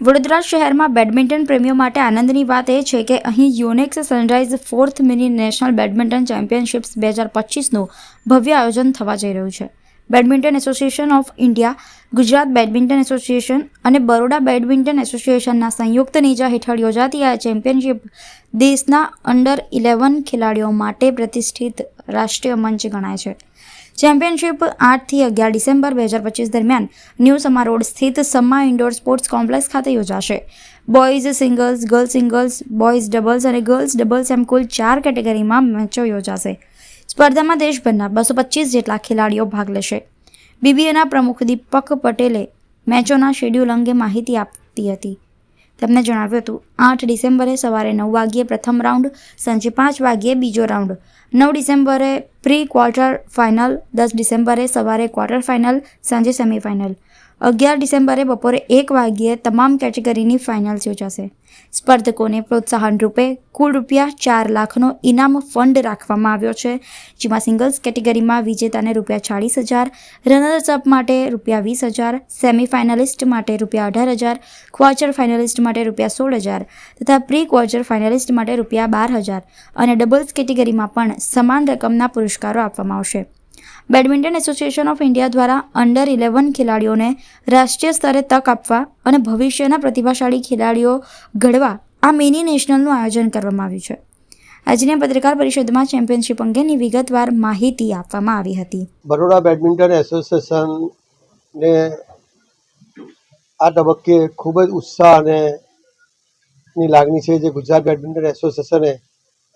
વડોદરા શહેરમાં બેડમિન્ટન પ્રેમીઓ માટે આનંદની વાત એ છે કે અહીં Yonex sunrise fourth mini national badminton championships બે હજાર પચીસનું ભવ્ય આયોજન થવા જઈ રહ્યું છે. Badminton association of India, Gujarat badminton association અને બરોડા બેડમિન્ટન એસોસિએશનના સંયુક્ત નેજા હેઠળ યોજાતી આ ચેમ્પિયનશિપ દેશના અંડર ઇલેવન ખેલાડીઓ માટે પ્રતિષ્ઠિત રાષ્ટ્રીય મંચ ગણાય છે. ચેમ્પિયનશિપ આઠથી અગિયાર ડિસેમ્બર બે હજાર પચીસ દરમિયાન ન્યૂ સમા રોડ સ્થિત સમા ઇન્ડોર સ્પોર્ટ્સ કોમ્પ્લેક્સ ખાતે યોજાશે. Boys, singles, girls singles, boys doubles અને ગર્લ્સ ડબલ્સ એમ કુલ ચાર કેટેગરીમાં મેચો યોજાશે. સ્પર્ધામાં દેશભરના બસો પચીસ જેટલા ખેલાડીઓ ભાગ લેશે. બીબીએના પ્રમુખ દીપક પટેલે મેચોના શેડ્યુલ અંગે માહિતી આપતી હતી. તેમણે જણાવ્યું હતું, આઠ ડિસેમ્બરે સવારે નવ વાગ્યે પ્રથમ રાઉન્ડ, સાંજે પાંચ વાગ્યે બીજો રાઉન્ડ. નવ ડિસેમ્બરે પ્રી ક્વાર્ટર ફાઇનલ, દસ ડિસેમ્બરે સવારે ક્વાર્ટર ફાઇનલ, સાંજે સેમીફાઇનલ. અગિયાર ડિસેમ્બરે બપોરે એક વાગ્યે તમામ કેટેગરીની ફાઇનલ્સ યોજાશે. સ્પર્ધકોને પ્રોત્સાહન રૂપે કુલ રૂપિયા ચાર લાખનો ઇનામ ફંડ રાખવામાં આવ્યો છે, જેમાં સિંગલ્સ કેટેગરીમાં વિજેતાને રૂપિયા ચાળીસ હજાર, રનર્સ અપ માટે રૂપિયા વીસ હજાર, સેમિફાઇનલિસ્ટ માટે રૂપિયા અઢાર હજાર, ક્વાર્ટર ફાઇનલિસ્ટ માટે રૂપિયા સોળ હજાર તથા પ્રી ક્વાર્ટર ફાઇનલિસ્ટ માટે રૂપિયા બાર હજાર અને ડબલ્સ કેટેગરીમાં પણ સમાન રકમના પુરસ્કારો આપવામાં આવશે. બેડમિન્ટન એસોસિએશન ઓફ ઇન્ડિયા દ્વારા અંડર ઇલેવન ખેલાડીઓને રાષ્ટ્રીય સ્તરે તક આપવા અને ભવિષ્યના પ્રતિભાશાળી ખેલાડીઓ ઘડવા આ મિની નેશનલનું આયોજન કરવામાં આવ્યું છે. આજની પત્રકાર પરિષદમાં ચેમ્પિયનશિપ અંગેની વિગતવાર માહિતી આપવામાં આવી હતી. બરોડા બેડમિન્ટન એસોસિએશનને આ તબક્કે ખૂબ જ ઉત્સાહ અને લાગણી છે જે ગુજરાત બેડમિન્ટન એસોસિએશને,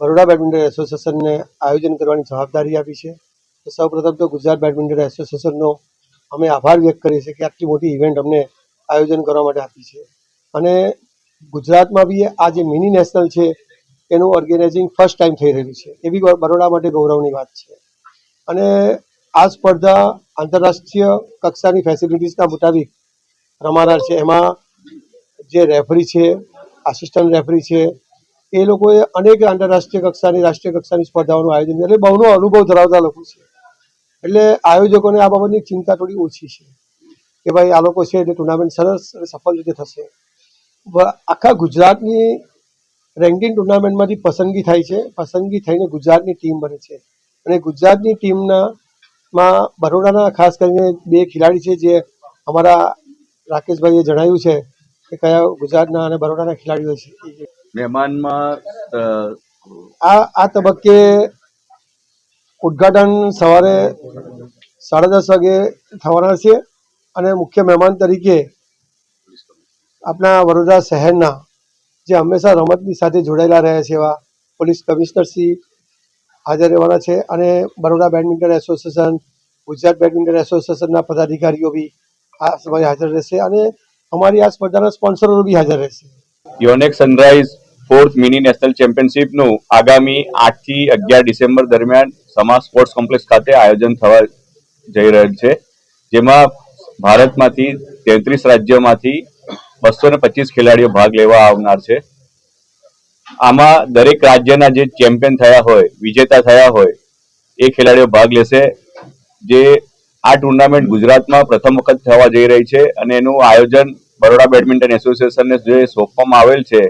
બરોડા બેડમિન્ટન એસોસિએશનને આયોજન કરવાની જવાબદારી આપી છે. તો સૌપ્રથમ તો ગુજરાત બેડમિન્ટન એસોસિએશનનો અમે આભાર વ્યક્ત કરીએ છીએ કે આટલી મોટી ઇવેન્ટ અમને આયોજન કરવા માટે આપી છે. અને ગુજરાતમાં બી આ જે મિની નેશનલ છે, એનું ઓર્ગેનાઇઝિંગ ફર્સ્ટ ટાઈમ થઈ રહ્યું છે. એ બી બરોડા માટે ગૌરવની વાત છે. અને આ સ્પર્ધા આંતરરાષ્ટ્રીય કક્ષાની ફેસિલિટીઝના મુતાબિક રમાનાર છે. એમાં જે રેફરી છે આસિસ્ટન્ટ રેફરી છે, એ લોકોએ અનેક આંતરરાષ્ટ્રીય કક્ષાની, રાષ્ટ્રીય કક્ષાની સ્પર્ધાઓનું આયોજન એટલે બહુનો અનુભવ ધરાવતા લોકો છે. એટલે આયોજકોને આ બાબતની ચિંતા થોડી ઓછી છે કે ભાઈ આ લોકો છે એટલે ટુર્નામેન્ટ સરસ અને સફળ રીતે થશે. આખા ગુજરાતની રેન્કિંગ ટુર્નામેન્ટમાંથી પસંદગી થાય છે. પસંદગી થઈને ગુજરાતની ટીમ બને છે. અને ગુજરાતની ટીમના માં બરોડાના ખાસ કરીને બે ખેલાડી છે જે અમારા રાકેશભાઈએ જણાવ્યું છે કે કયા ગુજરાતના અને બરોડાના ખેલાડીઓ છે. મહેમાનમાં આ આ તબક્કે ઉદ્ઘાટન સવારે સાડા દસ વાગે થવાના છે અને મુખ્ય મહેમાન તરીકે આપણા વડોદરા શહેરના જે હંમેશા રમતની સાથે જોડાયેલા રહ્યા છે એવા પોલીસ કમિશનર શ્રી હાજર રહેવાના છે અને Baroda badminton association, Gujarat badminton એસોસિએશનના પદાધિકારીઓ બી આ સમયે હાજર રહેશે અને અમારી આ સ્પર્ધાના સ્પોન્સરો બી હાજર રહેશે. Yonex sunrise fourth mini national ચેમ્પિયનશિપનું આગામી આઠથી અગિયાર ડિસેમ્બર દરમિયાન સમા સ્પોર્ટ્સ કોમ્પ્લેક્સ ખાતે આયોજન થવા જઈ રહેલ છે. જેમાં ભારતમાંથી તેત્રીસ રાજ્યોમાંથી બસો ને પચીસ ખેલાડીઓ ભાગ લેવા આવનાર છે. આમાં દરેક રાજ્યના જે ચેમ્પિયન થયા હોય, વિજેતા થયા હોય, એ ખેલાડીઓ ભાગ લેશે. જે આ ટુર્નામેન્ટ ગુજરાતમાં પ્રથમ વખત થવા જઈ રહી છે અને એનું આયોજન બરોડા બેડમિન્ટન એસોસિએશનને જે સોંપવામાં આવેલ છે,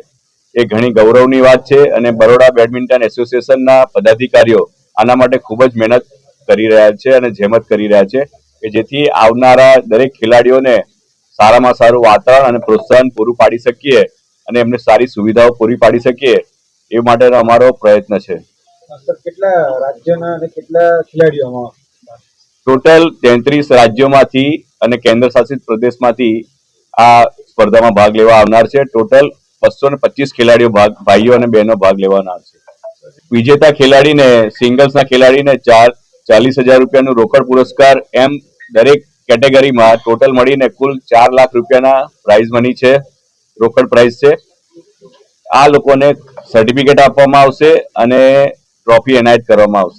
એ ઘણી ગૌરવની વાત છે અને બરોડા બેડમિન્ટન એસોસિએશનના પદાધિકારીઓ આના માટે ખૂબ જ મહેનત કરી રહ્યા છે અને જેમત કરી રહ્યા છે કે જેથી આવનારા દરેક ખેલાડીઓને સારામાં સારું વાતાવરણ અને પ્રોત્સાહન પૂરું પાડી શકીએ અને એમને સારી સુવિધાઓ પૂરી પાડી શકીએ એ માટેનો અમારો પ્રયત્ન છે. કેટલા રાજ્યોના અને કેટલા ખેલાડીઓમાં? ટોટલ તેત્રીસ રાજ્યોમાંથી અને કેન્દ્ર શાસિત પ્રદેશમાંથી આ સ્પર્ધામાં ભાગ લેવા આવનાર છે. ટોટલ બસો ને પચીસ ખેલાડીઓ ભાગ ભાઈઓ અને બહેનો ભાગ લેવાના છે. વિજેતા ખેલાડીને સિંગલ્સના ખેલાડીને ચાર, ચાલીસ હજાર રૂપિયાનું રોકડ પુરસ્કાર એમ દરેક કેટેગરીમાં ટોટલ મળીને કુલ ચાર લાખ રૂપિયાના પ્રાઇઝ મની છે, રોકડ પ્રાઇઝ છે. આ લોકોને સર્ટિફિકેટ આપવામાં આવશે અને ટ્રોફી એનાયત કરવામાં આવશે.